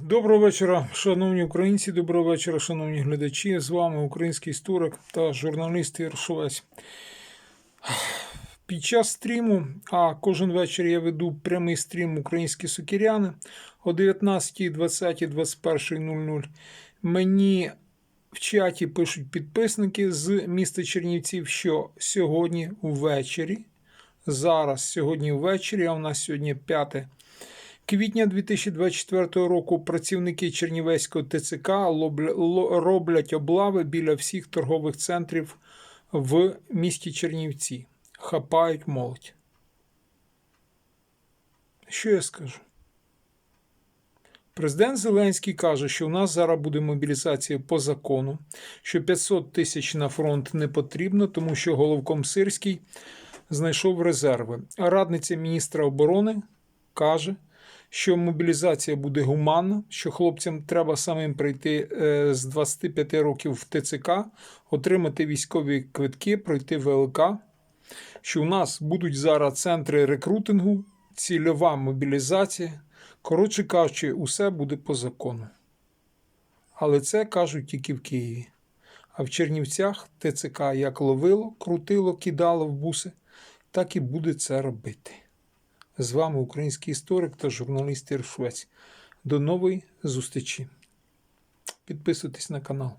Доброго вечора, шановні українці, доброго вечора, шановні глядачі. З вами український історик та журналіст Ігор Під час стріму, а кожен вечір я веду прямий стрім Українські сукіряни о 19, 20, 21.00. Мені в чаті пишуть підписники з міста Чернівців, що сьогодні ввечері, зараз, сьогодні ввечері, а у нас сьогодні 5 квітня 2024 року працівники Чернівецького ТЦК роблять облави біля всіх торгових центрів в місті Чернівці. Хапають молодь. Що я скажу? Президент Зеленський каже, що у нас зараз буде мобілізація по закону, що 500 тисяч на фронт не потрібно, тому що головком Сирський знайшов резерви. А радниця міністра оборони каже, що мобілізація буде гуманна, що хлопцям треба самим прийти е, з 25 років в ТЦК, отримати військові квитки, пройти ВЛК, що у нас будуть зараз центри рекрутингу, цільова мобілізація. Коротше кажучи, усе буде по закону. Але це кажуть тільки в Києві. А в Чернівцях ТЦК як ловило, крутило, кидало в буси, так і буде це робити. З вами український історик та журналіст Ір Швець. До нової зустрічі. Підписуйтесь на канал.